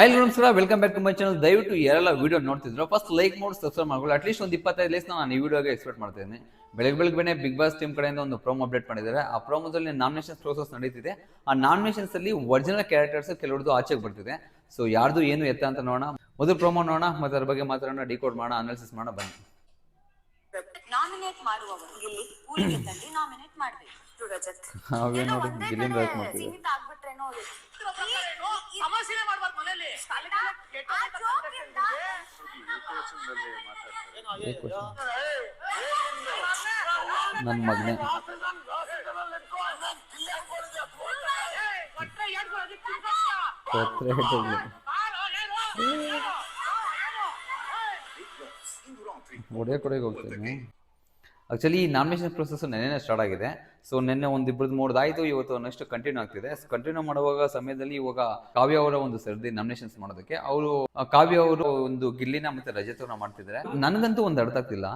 Oil ನಮಸ್ಕಾರ welcome back to my channel ದಯವಿಟ್ಟು ಎಲ್ಲ ವೀಡಿಯೋ ನೋಡ್ತಿದ್ರು ಫಸ್ಟ್ ಲೈಕ್ ಮಾಡಿ ಸಬ್ಸ್ಕ್ರೈಬ್ ಮಾಡ್ಕೊಳ್ಳಿ. ಅಟ್ಲೀಸ್ಟ್ ಒಂದು ಇಪ್ಪತ್ತೈದು ಲೈಸ್ ನಾನು ಈ ವಿಡಿಯೋಗೆ ಎಕ್ಸ್ಪೆಕ್ಟ್ ಮಾಡ್ತಿದ್ದೀನಿ. ಬೆಳಗ್ಗೆ ಬೆಳಗ್ಗೆ ಬಿಗ್ ಬಾಸ್ ಟೀಮ್ ಕಡೆಯಿಂದ ಒಂದು ಪ್ರೋಮೋ ಅಪ್ಡೇಟ್ ಮಾಡಿದ್ದಾರೆ. ಆ ಪ್ರೋಮೋದಲ್ಲಿ ನಾಮಿನೇಷನ್ ಪ್ರೋಸೆಸ್ ನಡೀತಿದೆ. ಆ ನಾಮಿನೇಷನ್ಸ್ ಅಲ್ಲಿ ಒರಿಜಿನಲ್ ಕ್ಯಾರೆಕ್ಟರ್ಸ್ ಕೆಲವರದ್ದು ಆಚೆಗೆ ಬರ್ತಿದೆ. ಸೊ ಯಾರ್ದು ಏನು ಎತ್ತ ಅಂತ ನೋಡೋಣ. ಮೊದಲು ಪ್ರೋಮೋ ನೋಡೋಣ ಮತ್ತೆ ಅದ್ರ ಬಗ್ಗೆ ಮಾತಾಡೋಣ ಡಿಕೋಡ್ ಮಾಡೋಣ ಅನಾಲಿಸಿಸ್ ಮಾಡೋಣ ಬನ್ನಿ. ನಾಮಿನೇಟ್ ಮಾಡುವವರು ಇಲ್ಲಿ ಊರಿಗೆ ತಂದು ನಾಮಿನೇಟ್ ಮಾಡ್ಬೇಕು. ರಜತ್ ಹಾಗೆ ನೋಡಿ ಒಂದೇ ಗಿಲ್ಲಿನ ಸಮಸ್ಯೆ ಮಾಡ್ಬಾರ್ದು ಮನೇಲಿ ನನ್ನ ಮಗನೇ. ಒಡೆ ಕೊಡೆಗೆ ಹೋಗ್ತೀನಿ ಆಕ್ಚುಲಿ ಈ ನಾಮಿನೇಷನ್ ಪ್ರೊಸೆಸ್ ನೆನ್ನೆ ಸ್ಟಾರ್ಟ್ ಆಗಿದೆ. ಸೊ ನಿನ್ನೆ ಒಂದು ಇಬ್ಬರದ್ದು ಮೂರ್ದಾಯಿತು ಇವತ್ತು ನೆಕ್ಸ್ಟ್ ಕಂಟಿನ್ಯೂ ಆಗ್ತಿದೆ. ಕಂಟಿನ್ಯೂ ಮಾಡುವಾಗ ಸಮಯದಲ್ಲಿ ಇವಾಗ ಕಾವ್ಯ ಅವರ ಒಂದು ಸರ್ದಿ ನಾಮಿನೇಷನ್ಸ್ ಮಾಡೋದಕ್ಕೆ. ಅವರು ಕಾವ್ಯ ಅವರು ಒಂದು ಗಿಲ್ಲಿನ ಮತ್ತೆ ರಜತವನ್ನ ಮಾಡ್ತಿದ್ದಾರೆ. ನನಗಂತೂ ಒಂದು ಅರ್ಥ ಆಗ್ತಿಲ್ಲ.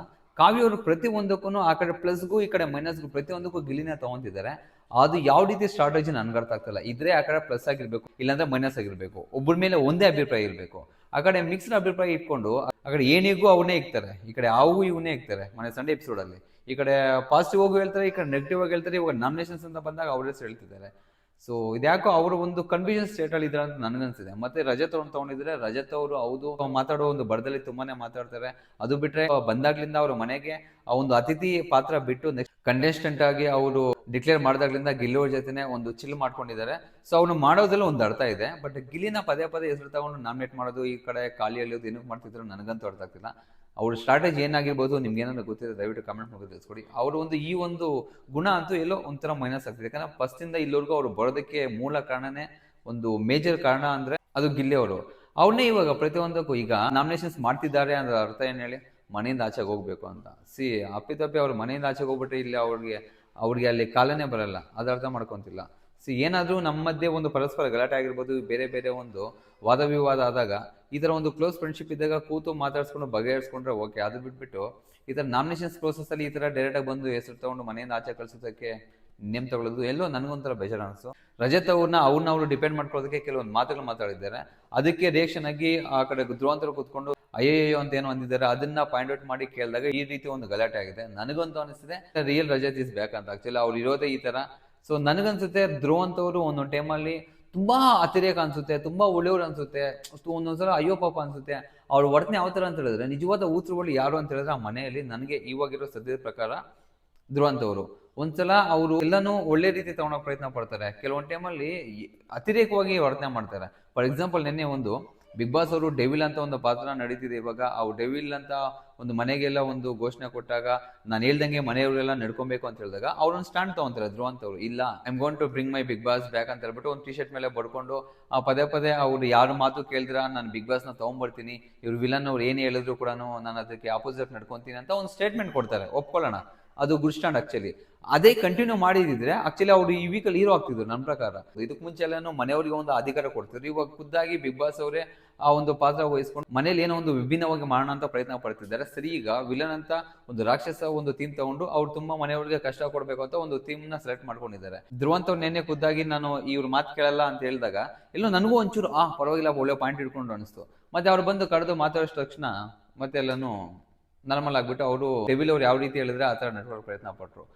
ಕಾವ್ಯ ಅವರು ಪ್ರತಿ ಒಂದಕ್ಕೂ ಆ ಕಡೆ ಪ್ಲಸ್ಗೂ ಈ ಕಡೆ ಮೈನಸ್ಗೂ ಪ್ರತಿಯೊಂದಕ್ಕೂ ಗಿಲ್ಲಿನ ತಗೊಂತಿದ್ದಾರೆ. ಅದು ಯಾವ ರೀತಿ ಸ್ಟ್ರಾಟಜಿ ನನ್ಗೆ ಅರ್ಥ ಆಗ್ತಿಲ್ಲ. ಇದ್ರೆ ಆ ಕಡೆ ಪ್ಲಸ್ ಆಗಿರ್ಬೇಕು, ಇಲ್ಲಾಂದ್ರೆ ಮೈನಸ್ ಆಗಿರ್ಬೇಕು. ಒಬ್ಬರ ಮೇಲೆ ಒಂದೇ ಅಭಿಪ್ರಾಯ ಇರಬೇಕು. ಆ ಕಡೆ ಮಿಕ್ಸ್ಡ್ ಅಭಿಪ್ರಾಯ ಇಟ್ಕೊಂಡು, ಆ ಕಡೆ ಏನಿಗೂ ಅವನ್ನೇ ಇಕ್ತಾರೆ. ಈ ಕಡೆ ಅವು ಇವನ್ನೇ ಇಕ್ತಾರೆ ಮನೆ ಸಂಡೆ ಎಪಿಸೋಡ್ ಅಲ್ಲಿ. ಈ ಕಡೆ ಪಾಸಿಟಿವ್ ಆಗಿ ಹೇಳ್ತಾರೆ, ಈ ಕಡೆ ನೆಗೆಟಿವ್ ಆಗಿ ಹೇಳ್ತಾರೆ. ಇವಾಗ ನಾಮಿನೇಷನ್ಸ್ ಅಂತ ಬಂದಾಗ ಅವರೇ ಹೇಳ್ತಿದ್ದಾರೆ. ಸೊ ಇದ್ಯಾಕೋ ಅವರು ಒಂದು ಕನ್ಫ್ಯೂಷನ್ ಸ್ಟೇಟ್ ಅಲ್ಲಿ ಇದ್ದಾರೆ ಅಂತ ನನಗನ್ಸಿದೆ ಮತ್ತೆ ರಜತ್ ಅವ್ರನ್ನ ತಗೊಂಡಿದ್ರೆ, ರಜತ್ ಅವರು ಹೌದು ಮಾತಾಡೋ ಒಂದು ಬರದಲ್ಲಿ ತುಂಬಾನೇ ಮಾತಾಡ್ತಾರೆ. ಅದು ಬಿಟ್ರೆ ಬಂದಾಗ್ಲಿಂದ ಅವ್ರ ಮನೆಗೆ ಆ ಒಂದು ಅತಿಥಿ ಪಾತ್ರ ಬಿಟ್ಟು ನೆಕ್ಸ್ಟ್ ಕಂಟೆಸ್ಟೆಂಟ್ ಆಗಿ ಅವರು ಡಿಕ್ಲೇರ್ ಮಾಡಿದಾಗ್ಲಿಂದ ಗಿಲ್ಲಿಯವ್ರ ಜೊತೆನೆ ಒಂದು ಚಿಲ್ ಮಾಡ್ಕೊಂಡಿದ್ದಾರೆ. ಸೊ ಅವ್ನು ಮಾಡೋದ್ರಲ್ಲಿ ಒಂದು ಅರ್ಥ ಇದೆ ಬಟ್ ಗಿಲ್ಲಿನ ಪದೇ ಪದೇ ಹೆಸರು ತಗೊಂಡು ನಾಮಿನೇಟ್ ಮಾಡೋದು, ಈ ಕಡೆ ಖಾಲಿ ಎಳೆಯೋದು ಏನಕ್ಕೆ ಮಾಡ್ತಿದ್ರು ನನಗಂತೂ ಅರ್ಥ ಆಗ್ತಿಲ್ಲ. ಅವ್ರ ಸ್ಟ್ರಾಟಜಿ ಏನಾಗಿರ್ಬೋದು ನಿಮ್ಗೆ ಏನಾದ್ರು ಗೊತ್ತಿದೆ ದಯವಿಟ್ಟು ಕಮೆಂಟ್ ಮಾಡಿ ತಿಳಿಸ್ಕೊಡಿ. ಅವ್ರ ಒಂದು ಈ ಒಂದು ಗುಣ ಅಂತೂ ಎಲ್ಲೋ ಒಂಥರ ಮೈನಸ್ ಆಗ್ತಿದೆ. ಯಾಕಂದ್ರೆ ಫಸ್ಟ್ ಇಂದ ಇಲ್ಲಿವರೆಗೂ ಅವ್ರು ಬರೋದಕ್ಕೆ ಮೂಲ ಕಾರಣನೇ ಒಂದು ಮೇಜರ್ ಕಾರಣ ಅಂದ್ರೆ ಅದು ಗಿಲ್ಲಿ ಅವರು. ಅವ್ರನ್ನೇ ಇವಾಗ ಪ್ರತಿಯೊಂದಕ್ಕೂ ಈಗ ನಾಮಿನೇಷನ್ಸ್ ಮಾಡ್ತಿದ್ದಾರೆ ಅಂದ್ರೆ ಅರ್ಥ ಏನು ಹೇಳಿ? ಮನೆಯಿಂದ ಆಚೆಗೆ ಹೋಗ್ಬೇಕು ಅಂತ. ಸಿ ಅಪ್ಪಿತಪ್ಪಿ ಅವ್ರ ಮನೆಯಿಂದ ಆಚೆಗೆ ಹೋಗ್ಬಿಟ್ರೆ ಇಲ್ಲಿ ಅವ್ರಿಗೆ ಅವ್ರಿಗೆ ಅಲ್ಲಿ ಕಾಲನೇ ಬರಲ್ಲ. ಅದು ಅರ್ಥ ಮಾಡ್ಕೊಂತಿಲ್ಲ. ಸಿ, ಏನಾದರೂ ನಮ್ಮ ಮಧ್ಯೆ ಒಂದು ಪರಸ್ಪರ ಗಲಾಟೆ ಆಗಿರ್ಬೋದು, ಬೇರೆ ಬೇರೆ ಒಂದು ವಾದ ವಿವಾದ ಆದಾಗ, ಈ ಥರ ಒಂದು ಕ್ಲೋಸ್ ಫ್ರೆಂಡ್ಶಿಪ್ ಇದ್ದಾಗ ಕೂತು ಮಾತಾಡ್ಸ್ಕೊಂಡು ಬಗೆಹರಿಸ್ಕೊಂಡ್ರೆ ಓಕೆ ಅದು ಬಿಟ್ಬಿಟ್ಟು ಈ ಥರ ನಾಮಿನೇಷನ್ಸ್ ಪ್ರೋಸೆಸ್ ಅಲ್ಲಿ ಈ ಥರ ಡೈರೆಕ್ಟಾಗಿ ಬಂದು ಹೆಸರು ತಗೊಂಡು ಮನೆಯಿಂದ ಆಚೆ ಕಳ್ಸೋದಕ್ಕೆ ನೇಮ್ ತಗೊಳ್ಳೋದು, ಎಲ್ಲೋ ನನಗೊಂಥರ ಬೇಜಾರು ಅನಿಸ್ತು ರಜತ್ ಅವ್ರನ್ನ ಅವ್ರನ್ನ ಅವರು ಡಿಪೆಂಡ್ ಮಾಡ್ಕೊಳ್ಳೋದಕ್ಕೆ ಕೆಲವೊಂದು ಮಾತುಗಳು ಮಾತಾಡಿದ್ದಾರೆ. ಅದಕ್ಕೆ ರಿಯಾಕ್ಷನ್ ಆಗಿ ಆ ಕಡೆ ಧ್ರುವಂತರು ಕೂತ್ಕೊಂಡು ಅಯ್ಯಯ್ಯೋ ಅಂತ ಏನೋ ಅಂದಿದ್ದಾರೆ ಅದನ್ನ ಪಾಯಿಂಟ್ ಔಟ್ ಮಾಡಿ ಕೇಳಿದಾಗ ಈ ರೀತಿ ಒಂದು ಗಲಾಟೆ ಆಗಿದೆ. ನನಗಂತೂ ಅನಿಸ್ತಿದೆ ರಿಯಲ್ ರಜತ್ ಇಸ್ ಬ್ಯಾಕ್ ಅಂತ ಆಕ್ಚುಲಿ ಅವ್ರು ಇರೋದೇ ಈ ತರ. ಸೊ ನನಗನ್ಸುತ್ತೆ ಧ್ರುವ ಅವರು ಒಂದೊಂದು ಟೈಮಲ್ಲಿ ತುಂಬಾ ಅತಿರೇಕ ಅನ್ಸುತ್ತೆ, ತುಂಬಾ ಒಳ್ಳೆಯವ್ರು ಅನ್ಸುತ್ತೆ. ಒಂದೊಂದ್ಸಲ ಅಯ್ಯೋ ಪಾಪ ಅನ್ಸುತ್ತೆ. ಅವ್ರ ವರ್ತನೆ ಯಾವ ತರ ಅಂತ ಹೇಳಿದ್ರೆ, ನಿಜವಾದ ಊತರುಗಳು ಯಾರು ಅಂತ ಹೇಳಿದ್ರೆ ಆ ಮನೆಯಲ್ಲಿ ನನಗೆ ಇವಾಗಿರೋ ಸದ್ಯದ ಪ್ರಕಾರ ಧ್ರುವಂತವರು ಒಂದ್ಸಲ ಅವರು ಎಲ್ಲನೂ ಒಳ್ಳೆ ರೀತಿ ತಗೊಳಕ್ ಪ್ರಯತ್ನ ಪಡ್ತಾರೆ. ಕೆಲವೊಂದು ಟೈಮಲ್ಲಿ ಅತಿರೇಕವಾಗಿ ವರ್ತನೆ ಮಾಡ್ತಾರೆ. ಫಾರ್ ಎಕ್ಸಾಂಪಲ್ ನಿನ್ನೆ ಒಂದು ಬಿಗ್ ಬಾಸ್ ಅವರು ಡೆವಿಲ್ ಅಂತ ಒಂದು ಪಾತ್ರ ನಡೀತಿದೆ ಇವಾಗ. ಆ ಡೆವಿಲ್ ಅಂತ ಒಂದು ಮನೆಗೆಲ್ಲ ಒಂದು ಘೋಷಣೆ ಕೊಟ್ಟಾಗ ನಾನು ಹೇಳ್ದಂಗೆ ಮನೆಯವರೆಲ್ಲ ನಡ್ಕೊಬೇಕು ಅಂತ ಹೇಳಿದಾಗ ಅವ್ರೊಂದು ಸ್ಟ್ಯಾಂಡ್ ತಗೊಂತಾರೆ ಧ್ರುವಂತ್ ಅವರು. ಇಲ್ಲ I'm going to bring my big boss back ಅಂತ ಹೇಳ್ಬಿಟ್ಟು ಒಂದು ಟಿ ಶರ್ಟ್ ಮೇಲೆ ಬಡ್ಕೊಂಡು, ಆ ಪದೇ ಪದೇ ಅವ್ರು ಯಾರು ಮಾತು ಕೇಳಿದ್ರ, ನಾನು ಬಿಗ್ ಬಾಸ್ನ ತಗೊಂಡ್ಬರ್ತೀನಿ ಇವ್ರು ವಿಲನ್ ಅವ್ರು ಏನು ಹೇಳಿದ್ರು ಕೂಡ ನಾನು ಅದಕ್ಕೆ ಆಪೋಸಿಟ್ ನಡ್ಕೊತೀನಿ ಅಂತ ಒಂದು ಸ್ಟೇಟ್ಮೆಂಟ್ ಕೊಡ್ತಾರೆ. ಒಪ್ಕೊಳ್ಳೋಣ. ಅದು ಗುಡ್ ಸ್ಟ್ಯಾಂಡ್ ಆಕ್ಚುಲಿ ಅದೇ ಕಂಟಿನ್ಯೂ ಮಾಡಿದಿದ್ರೆ ಆಕ್ಚುಲಿ ಅವ್ರು ಈ ವೀಕಲ್ಲಿ ಹೀರೋ ಆಗ್ತಿದ್ರು ನನ್ನ ಪ್ರಕಾರ. ಇದಕ್ಕೆ ಮುಂಚೆ ಎಲ್ಲ ಮನೆಯವರಿಗೆ ಒಂದು ಅಧಿಕಾರ ಕೊಡ್ತಿದ್ರು. ಇವಾಗ ಖುದ್ದಾಗಿ ಬಿಗ್ ಬಾಸ್ ಅವರೇ ಆ ಒಂದು ಪಾತ್ರ ವಹಿಸ್ಕೊಂಡು ಮನೇಲಿ ಏನೋ ಒಂದು ವಿಭಿನ್ನವಾಗಿ ಮಾಡೋಣ ಅಂತ ಪ್ರಯತ್ನ ಪಡ್ತಿದ್ದಾರೆ. ಸರಿ, ಈಗ ವಿಲನ್ ಅಂತ ಒಂದು ರಾಕ್ಷಸ ಒಂದು ಥೀಮ್ ತಗೊಂಡು ಅವ್ರು ತುಂಬಾ ಮನೆಯವರಿಗೆ ಕಷ್ಟ ಕೊಡ್ಬೇಕು ಅಂತ ಒಂದು ಥೀಮ್ನ ಸೆಲೆಕ್ಟ್ ಮಾಡ್ಕೊಂಡಿದ್ದಾರೆ. ಧ್ರುವಂತ ನೆನ್ನೆ ಖುದ್ದಾಗಿ ನಾನು ಇವ್ರ ಮಾತು ಕೇಳಲ್ಲ ಅಂತ ಹೇಳಿದಾಗ, ಎಲ್ಲೋ ನನಗೂ ಒಂಚೂರು, ಆ, ಪರವಾಗಿಲ್ಲ, ಒಳ್ಳೆ ಪಾಯಿಂಟ್ ಇಟ್ಕೊಂಡು ಅನಿಸ್ತು. ಮತ್ತೆ ಅವ್ರು ಬಂದು ಕರೆದು ಮಾತಾಡಿದ ತಕ್ಷಣ ಮತ್ತೆ ಎಲ್ಲಾನು ನಾರ್ಮಲ್ ಆಗ್ಬಿಟ್ಟು ಅವರು ಡೆವಿಲ್ ಅವ್ರು ಯಾವ ರೀತಿ ಹೇಳಿದ್ರೆ ಆ ಥರ ನಡ್ಕೊಳ್ಳೋ ಪ್ರಯತ್ನ ಪಟ್ಟರು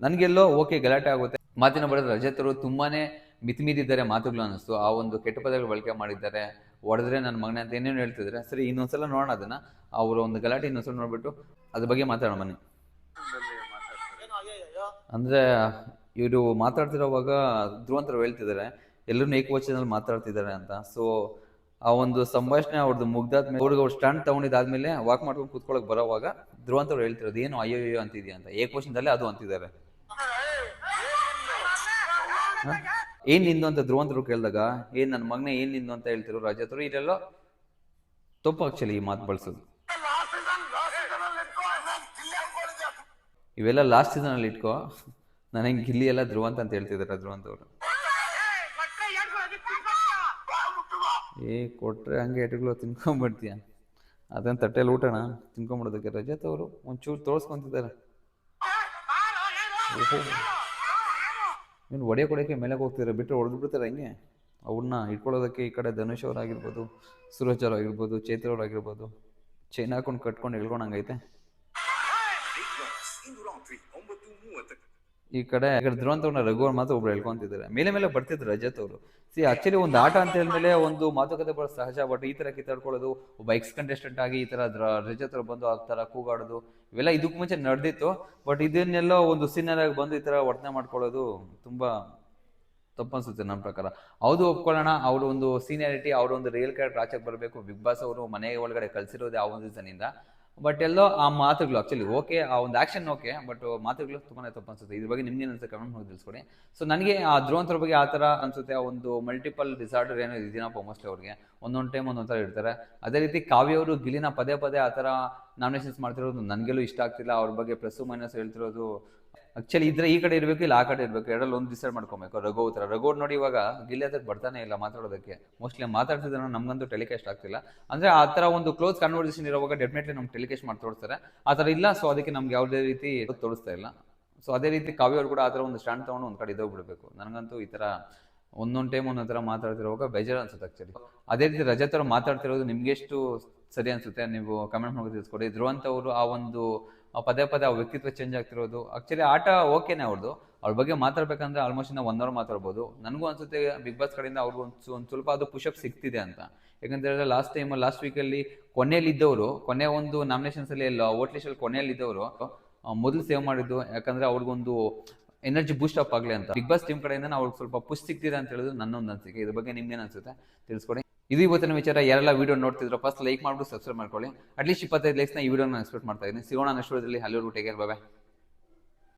ನನಗೆಲ್ಲೋ ಓಕೆ ಗಲಾಟೆ ಆಗುತ್ತೆ. ಮಾತಿನ ಬರೆದ ರಜತರು ತುಂಬಾನೇ ಮಿತಿಮೀರಿದ್ದಾರೆ ಮಾತುಗಳು ಅನ್ನಿಸ್ತು. ಆ ಒಂದು ಕೆಟ್ಟ ಪದಗಳು ಬಳಕೆ ಮಾಡಿದ್ದಾರೆ. ಹೊಡೆದ್ರೆ ನನ್ನ ಮಗನ ಅಂತ ಏನೇನು ಹೇಳ್ತಿದ್ರೆ. ಸರಿ, ಇನ್ನೊಂದ್ಸಲ ನೋಡೋಣ ಅದನ್ನ. ಅವರ ಒಂದು ಗಲಾಟೆ ಇನ್ನೊಂದ್ಸಲ ನೋಡ್ಬಿಟ್ಟು ಅದ್ರ ಬಗ್ಗೆ ಮಾತಾಡೋಣ ಬನ್ನಿ. ಅಂದ್ರೆ, ಇವರು ಮಾತಾಡ್ತಿರೋವಾಗ ಧ್ರುವಂತರು ಹೇಳ್ತಿದ್ದಾರೆ ಎಲ್ಲರೂ ಏಕವಚನದಲ್ಲಿ ಮಾತಾಡ್ತಿದ್ದಾರೆ ಅಂತ. ಸೊ ಆ ಒಂದು ಸಂಭಾಷಣೆ ಅವ್ರದ್ದು ಮುಗ್ದಾದ್ಮೇಲೆ ಅವ್ರಿಗೆ ಅವ್ರು ಸ್ಟ್ಯಾಂಡ್ ತಗೊಂಡಿದ್ದಾದ್ಮೇಲೆ ವಾಕ್ ಮಾಡ್ಕೊಂಡು ಕೂತ್ಕೊಳಕ್ ಬರೋವಾಗ ಧ್ರುವಂತವ್ರು ಹೇಳ್ತಿರೋದು, ಏನು ಅಯ್ಯೋ ಅಯ್ಯೋ ಅಂತಿದ್ಯಾ ಅಂತ? ಏಕವಚನದಲ್ಲೇ ಅದು ಅಂತಿದ್ದಾರೆ? ಏನ್ ನಿಂದು ಅಂತ ಧ್ರುವಂತರು ಕೇಳಿದಾಗ, ಏನ್ ನನ್ನ ಮಗನೇ ಏನ್ ನಿಂದು ಅಂತ ಹೇಳ್ತಿರೋ ರಾಜತ್ರು ಇದೆಲ್ಲ ತಪ್ಪು ಆಕ್ಚುಲಿ ಈ ಮಾತು ಬಳಸೋದು. ಇವೆಲ್ಲ ಲಾಸ್ಟ್ ಸೀಸನ್ ಅಲ್ಲಿ ಇಟ್ಕೋ ನನಗೆ ಗಿಲ್ಲಿ ಎಲ್ಲ ಧ್ರುವಂತ ಅಂತ ಹೇಳ್ತಿದ್ದಾರೆ ಧ್ರುವಂತ ಅವರು. ಏ, ಕೊಟ್ರೆ ಹಂಗೆ ಎಟ್ಗಳು ತಿನ್ಕೊಂಬಿಡ್ತೀಯ? ಅದನ್ನ ತಟ್ಟೆಯಲ್ಲಿ ಊಟಣ ತಿನ್ಕೊಂಬಿಡೋದಕ್ಕೆ ರಜತ್ ಅವರು ಒಂಚೂರು ತೋರಿಸ್ಕೊಂತಿದ್ದಾರೆ ನೀನು ಒಡೆ ಕೊಡೋಕೆ ಮೇಲೆ ಹೋಗ್ತಿದ್ದಾರೆ? ಬಿಟ್ಟರೆ ಹೊಡೆದು ಬಿಡ್ತಾರೆ ಹಂಗೆ? ಅವ್ರನ್ನ ಇಟ್ಕೊಳ್ಳೋದಕ್ಕೆ ಈ ಕಡೆ ಧನುಷ್ ಅವರಾಗಿರ್ಬೋದು, ಸುರಜ್ ಅವರಾಗಿರ್ಬೋದು, ಚೈತ್ರ ಅವರಾಗಿರ್ಬೋದು ಚೈನ್ ಹಾಕೊಂಡು ಕಟ್ಕೊಂಡು ಎಳ್ಕೊಂಡಂಗೈತೆ. ಈ ಕಡೆ ಈ ಕಡೆ ಧ್ರುವಂತ ಅವ್ರನ್ನ ಮಾತ್ರ ಒಬ್ರು ಹೇಳ್ಕೊಂತಿದ್ದಾರೆ. ಮೇಲೆ ಮೇಲೆ ಬರ್ತಿದ್ರು ರಜತ್ ಅವರು. ಸಿ ಆಕ್ಚುಲಿ ಒಂದು ಆಟ ಅಂತ ಹೇಳಿದ್ಮೇಲೆ ಒಂದು ಮಾತುಕತೆ ಬರೋ ಸಹಜ ಬಟ್ ಈ ತರ ಕಿತ್ತಾಡ್ಕೊಳ್ಳೋದು, ಒಬ್ಬ ಎಕ್ಸ್ ಕಂಟೆಸ್ಟೆಂಟ್ ಆಗಿ ಈ ತರ ರಜತ್ ಅವ್ರು ಬಂದು ಆ ತರ ಕೂಗಾಡೋದು, ಇವೆಲ್ಲ ಇದಕ್ಕೂ ಮುಂಚೆ ನಡೆದಿತ್ತು ಬಟ್ ಇದನ್ನೆಲ್ಲ ಒಂದು ಸೀನಿಯರ್ ಬಂದು ಈ ತರ ವರ್ತನೆ ಮಾಡ್ಕೊಳ್ಳೋದು ತುಂಬಾ ತಪ್ಪನ್ಸುತ್ತೆ ನನ್ನ ಪ್ರಕಾರ. ಹೌದು, ಒಪ್ಕೊಳ್ಳೋಣ, ಅವ್ರ ಒಂದು ಸೀನಿಯಾರಿಟಿ ಅವ್ರ ಒಂದು ರಿಯಲ್ ಕ್ಯಾರೆಕ್ಟರ್ ಆಚೆಗೆ ಬರಬೇಕು. ಬಿಗ್ ಬಾಸ್ ಅವರು ಮನೆ ಒಳಗಡೆ ಕಳ್ಸಿರೋದೇ ಆ ಒಂದು ರೀಸನಿಂದ ಬಟ್ ಎಲ್ಲೋ ಆ ಮಾತುಗಳು ಆಕ್ಚುಲಿ ಓಕೆ ಆ ಒಂದು ಆಕ್ಷನ್ ಓಕೆ ಬಟ್ ಮಾತುಗಳು ತುಂಬಾ ತಪ್ಪು ಅನ್ಸುತ್ತೆ. ಇದ್ರ ಬಗ್ಗೆ ನಿಮ್ಗೆ ಏನಂತ ಕಮೆಂಟ್ ಮಾಡಿ ತಿಳಿಸ್ಕೊಡಿ. ಸೊ ನನಗೆ ಆ ಧ್ರುವಂತರ ಬಗ್ಗೆ ಆ ಥರ ಅನ್ಸುತ್ತೆ. ಆ ಒಂದು ಮಲ್ಟಿಪಲ್ ಡಿಸಾರ್ಡರ್ ಏನೋ ಇದೆಯಪ್ಪ ಮೋಸ್ಟ್ಲಿ ಅವ್ರಿಗೆ. ಒಂದೊಂದು ಟೈಮ್ ಒಂದೊಂದು ಥರ ಇರ್ತಾರೆ. ಅದೇ ರೀತಿ ಕಾವ್ಯ ಅವರು ಗಿಲಿನ ಪದೇ ಪದೇ ಆ ಥರ ನಾಮಿನೇಷನ್ಸ್ ಮಾಡ್ತಿರೋದು ನನಗೆಲ್ಲೂ ಇಷ್ಟ ಆಗ್ತಿಲ್ಲ. ಅವ್ರ ಬಗ್ಗೆ ಪ್ಲಸ್ ಮೈನಸ್ ಹೇಳ್ತಿರೋದು ಆಕ್ಚುಲಿ ಇದ್ರೆ ಈ ಕಡೆ ಇರಬೇಕು, ಇಲ್ಲ ಆ ಕಡೆ ಇರಬೇಕು, ಎರಡಲ್ಲಿ ಒಂದು ಡಿಸೈಡ್ ಮಾಡ್ಕೊಬೇಕು. ರಘು ಹತ್ರ. ರಘು ನೋಡಿ ಇವಾಗ ಗಿಲ್ಲಿ ಅದಕ್ಕೆ ಬರ್ತಾನೆ ಇಲ್ಲ ಮಾತಾಡೋದಕ್ಕೆ. ಮೋಸ್ಟ್ಲಿ ಮಾತಾಡ್ತಿದ್ರೆ ನಮ್ಗಂತೂ ಟೆಲಿಕಾಸ್ಟ್ ಆಗ್ತಿಲ್ಲ. ಅಂದ್ರೆ ಆ ಥರ ಒಂದು ಕ್ಲೋಸ್ ಕನ್ವರ್ಸೇಷನ್ ಇರುವಾಗ ಡೆಫಿನೆಟ್ಲಿ ನಮ್ಗೆ ಟೆಲಿಕಾಸ್ಟ್ ಮಾಡಿ ತೋರಿಸ್ತಾರೆ. ಆ ಥರ ಇಲ್ಲ ಸೊ ಅದಕ್ಕೆ ನಮ್ಗೆ ಯಾವುದೇ ರೀತಿ ತೋರಿಸ್ತಾ ಇಲ್ಲ. ಸೊ ಅದೇ ರೀತಿ ಕಾವ್ಯ ಅವ್ರು ಕೂಡ ಆ ಥರ ಒಂದು ಸ್ಟ್ಯಾಂಡ್ ತೊಗೊಂಡು ಒಂದು ಕಡೆ ಇದ್ದೋಗ್ಬಿಡ್ಬೇಕು ನನಗಂತೂ ಈ ಥರ ಒಂದೊಂದು ಟೈಮ್ ಒಂದೊಂದು ಥರ ಮಾತಾಡ್ತಿರುವಾಗ ಬೇಜಾರು ಅನ್ಸುತ್ತೆ ಆಕ್ಚುಲಿ ಅದೇ ರೀತಿ ರಜತ್ ಅವ್ರು ಮಾತಾಡ್ತಿರೋದು ನಿಮ್ಗೆ ಎಷ್ಟು ಸರಿ ಅನ್ಸುತ್ತೆ? ನೀವು ಕಮೆಂಟ್ ಮಾಡಿ ತಿಳಿಸ್ಕೊಡಿ. ಧ್ರುವಂತ್ ಅವರು ಆ ಒಂದು ಪದೇ ಪದೇ ಆ ವ್ಯಕ್ತಿತ್ವ ಚೇಂಜ್ ಆಗ್ತಿರೋದು. ಆಕ್ಚುಲಿ ಆಟ ಓಕೆನೆ ಅವ್ರದ್ದು ಅವ್ರ ಬಗ್ಗೆ ಮಾತಾಡ್ಬೇಕಂದ್ರೆ ಆಲ್ಮೋಸ್ಟ್ ನಾವು ಒನ್ ಅವರ್ ಮಾತಾಡ್ಬೋದು. ನನಗೂ ಅನ್ಸುತ್ತೆ ಬಿಗ್ ಬಾಸ್ ಕಡೆಯಿಂದ ಅವ್ರಿಗೂ ಒಂದು ಒಂದು ಸ್ವಲ್ಪ ಅದು ಪುಷಪ್ ಸಿಗ್ತಿದೆ ಅಂತ. ಯಾಕಂತ ಹೇಳಿದ್ರೆ ಲಾಸ್ಟ್ ಟೈಮ್ ಲಾಸ್ಟ್ ವೀಕಲ್ಲಿ ಕೊನೆಯಲ್ಲಿ ಇದ್ದವರು, ಕೊನೆ ಒಂದು ನಾಮಿನೇಷನ್ಸ್ ಅಲ್ಲಿ ವೋಟ್ ಲಿಸ್ಟಲ್ಲಿ ಕೊನೆಯಲ್ಲಿ ಇದ್ದವರು ಮೊದಲು ಸೇವ್ ಮಾಡಿದ್ದು. ಯಾಕಂದ್ರೆ ಅವ್ರಿಗೊಂದು ಎನರ್ಜಿ ಬೂಸ್ಟ್ ಅಪ್ ಆಗಲಿ ಅಂತ. ಬಿಗ್ ಬಾಸ್ ಟೀಮ್ ಕಡೆಯಿಂದ ಅವ್ರಿಗೆ ಸ್ವಲ್ಪ ಪುಷ್ ಸಿಗ್ತಿದೆ ಅಂತ ಹೇಳಿದ್ರು ನನ್ನೊಂದು ಅನಿಸಿಕೆ. ಇದ್ರ ಬಗ್ಗೆ ನಿಮ್ಗೇನು ಅನ್ಸುತ್ತೆ? ತಿಳಿಸ್ಕೊಡಿ. ಇದು ಇವತ್ತಿನ ವಿಚಾರ. ಯಾರೆಲ್ಲ ವಿಡಿಯೋ ನೋಡ್ತಿದ್ರು ಫಸ್ಟ್ ಲೈಕ್ ಮಾಡ್ಬಿಟ್ಟು ಸಬ್ಸ್ಕ್ರೈಬ್ ಮಾಡ್ಕೊಳ್ಳಿ. ಅಟ್ಲೀಸ್ಟ್ ಇಪ್ಪತ್ತೈದು ಲೈಕ್ಸ್ನ ಈ ವಿಡಿಯೋನ ಎಕ್ಸ್ಪೆಕ್ಟ್ ಮಾಡ್ತಾ ಇದ್ದೀನಿ. ಸಿಗೋಣ ನೆಕ್ಸ್ಟ್ ವಿಡಿಯೋದಲ್ಲಿ ಹಲವು ಟೇಕ್ ಕೇರ್ ಬಾಯ್